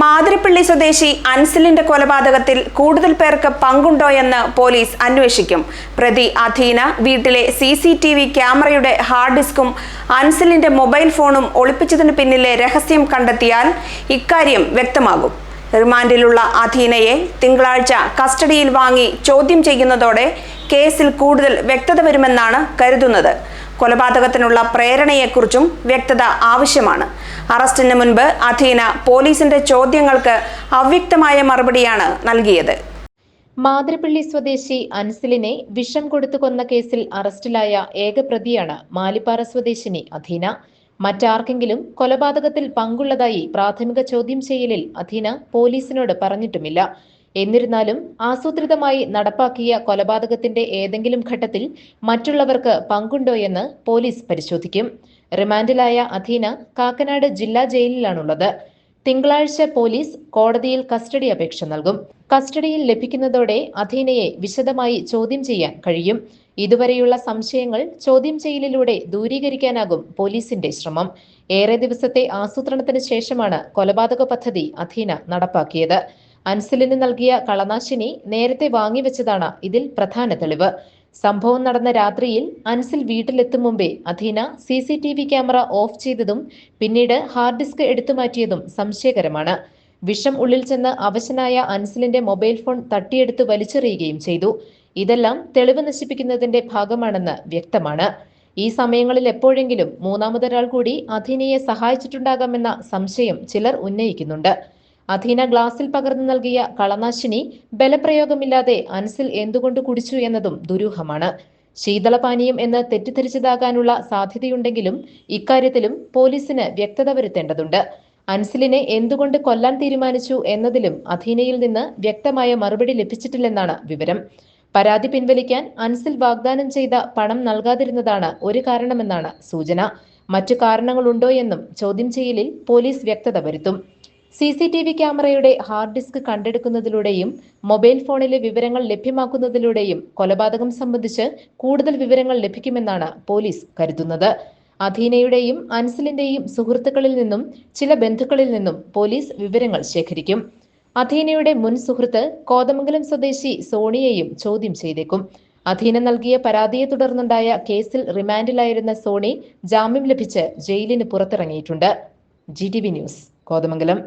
മാതിരപ്പള്ളി സ്വദേശി അൻസിലിന്റെ കൊലപാതകത്തിൽ കൂടുതൽ പേർക്ക് പങ്കുണ്ടോയെന്ന് പോലീസ് അന്വേഷിക്കും. പ്രതി അധീന വീട്ടിലെ സി സി ടി വി ക്യാമറയുടെ ഹാർഡ് ഡിസ്കും അൻസിലിന്റെ മൊബൈൽ ഫോണും ഒളിപ്പിച്ചതിന് പിന്നിലെ രഹസ്യം കണ്ടെത്തിയാൽ ഇക്കാര്യം വ്യക്തമാകും. റിമാൻഡിലുള്ള അധീനയെ തിങ്കളാഴ്ച കസ്റ്റഡിയിൽ വാങ്ങി ചോദ്യം ചെയ്യുന്നതോടെ കേസിൽ കൂടുതൽ വ്യക്തത വരുമെന്നാണ് കരുതുന്നത്. കൊലപാതകത്തിനുള്ള പ്രേരണയെക്കുറിച്ചും വ്യക്തത ആവശ്യമാണ്. അറസ്റ്റിന് മുൻപ് അധീന പോലീസിന്റെ ചോദ്യങ്ങൾക്ക് അവ്യക്തമായ മറുപടിയാണ് നൽകിയത്. മാതിരപ്പള്ളി സ്വദേശി അൻസിലിനെ വിഷം കൊടുത്തു കൊന്ന കേസിൽ അറസ്റ്റിലായ ഏക പ്രതിയാണ് മാലിപ്പാറ സ്വദേശിനി അധീന. മറ്റാർക്കെങ്കിലും കൊലപാതകത്തിൽ പങ്കുള്ളതായി പ്രാഥമിക ചോദ്യം ചെയ്യലിൽ അധീന പോലീസിനോട് പറഞ്ഞിട്ടുമില്ല. എന്നിരുന്നാലും ആസൂത്രിതമായി നടപ്പാക്കിയ കൊലപാതകത്തിന്റെ ഏതെങ്കിലും ഘട്ടത്തിൽ മറ്റുള്ളവർക്ക് പങ്കുണ്ടോയെന്ന് പോലീസ് പരിശോധിക്കും. റിമാൻഡിലായ അധീന കാക്കനാട് ജില്ലാ ജയിലിലാണുള്ളത്. തിങ്കളാഴ്ച പോലീസ് കോടതിയിൽ കസ്റ്റഡി അപേക്ഷ നൽകും. കസ്റ്റഡിയിൽ ലഭിക്കുന്നതോടെ അധീനയെ വിശദമായി ചോദ്യം ചെയ്യാൻ കഴിയും. ഇതുവരെയുള്ള സംശയങ്ങൾ ചോദ്യം ചെയ്യലിലൂടെ ദൂരീകരിക്കാനാകും പോലീസിന്റെ ശ്രമം. ഏറെ ദിവസത്തെ ആസൂത്രണത്തിന് ശേഷമാണ് കൊലപാതക പദ്ധതി അധീന നടപ്പാക്കിയത്. അൻസിലിന് നൽകിയ കളനാശിനി നേരത്തെ വാങ്ങിവെച്ചതാണ് ഇതിൽ പ്രധാന തെളിവ്. സംഭവം നടന്ന രാത്രിയിൽ അൻസിൽ വീട്ടിലെത്തും മുമ്പേ Adheena C C T V camera off ചെയ്തതും പിന്നീട് ഹാർഡ് ഡിസ്ക് എടുത്തുമാറ്റിയതും സംശയകരമാണ്. വിഷം ഉള്ളിൽ ചെന്ന് അവശനായ അൻസിലിന്റെ മൊബൈൽ ഫോൺ തട്ടിയെടുത്ത് വലിച്ചെറിയുകയും ചെയ്തു. ഇതെല്ലാം തെളിവ് നശിപ്പിക്കുന്നതിന്റെ ഭാഗമാണെന്ന് വ്യക്തമാണ്. ഈ സമയങ്ങളിൽ എപ്പോഴെങ്കിലും മൂന്നാമതൊരാൾ കൂടി അധീനയെ സഹായിച്ചിട്ടുണ്ടാകാമെന്ന സംശയം ചിലർ ഉന്നയിക്കുന്നുണ്ട്. അധീന ഗ്ലാസിൽ പകർന്നു നൽകിയ കളനാശിനി ബലപ്രയോഗമില്ലാതെ അൻസിൽ എന്തുകൊണ്ട് കുടിച്ചു എന്നതും ദുരൂഹമാണ്. ശീതളപാനീയം എന്ന് തെറ്റിദ്ധരിച്ചതാകാനുള്ള സാധ്യതയുണ്ടെങ്കിലും ഇക്കാര്യത്തിലും പോലീസിന് വ്യക്തത വരുത്തേണ്ടതുണ്ട്. അൻസിലിനെ എന്തുകൊണ്ട് കൊല്ലാൻ തീരുമാനിച്ചു എന്നതിലും അധീനയിൽ നിന്ന് വ്യക്തമായ മറുപടി ലഭിച്ചിട്ടില്ലെന്നാണ് വിവരം. പരാതി പിൻവലിക്കാൻ അൻസിൽ വാഗ്ദാനം ചെയ്ത പണം നൽകാതിരുന്നതാണ് ഒരു കാരണമെന്നാണ് സൂചന. മറ്റു കാരണങ്ങളുണ്ടോ എന്നും ചോദ്യം ചെയ്യലിൽ പോലീസ് വ്യക്തത വരുത്തും. സി സി ടി വി ക്യാമറയുടെ ഹാർഡ് ഡിസ്ക് കണ്ടെടുക്കുന്നതിലൂടെയും മൊബൈൽ ഫോണിലെ വിവരങ്ങൾ ലഭ്യമാക്കുന്നതിലൂടെയും കൊലപാതകം സംബന്ധിച്ച് കൂടുതൽ വിവരങ്ങൾ ലഭിക്കുമെന്നാണ് പോലീസ് കരുതുന്നത്. അധീനയുടെയും അൻസിലിന്റെയും സുഹൃത്തുക്കളിൽ നിന്നും ചില ബന്ധുക്കളിൽ നിന്നും പോലീസ് വിവരങ്ങൾ ശേഖരിക്കും. അധീനയുടെ മുൻ സുഹൃത്ത് കോതമംഗലം സ്വദേശി സോണിയെയും ചോദ്യം ചെയ്തേക്കും. അധീന നൽകിയ പരാതിയെ തുടർന്നുണ്ടായ കേസിൽ റിമാൻഡിലായിരുന്ന സോണി ജാമ്യം ലഭിച്ച് ജയിലിന് പുറത്തിറങ്ങിയിട്ടുണ്ട്. G T V news Kothamangalam.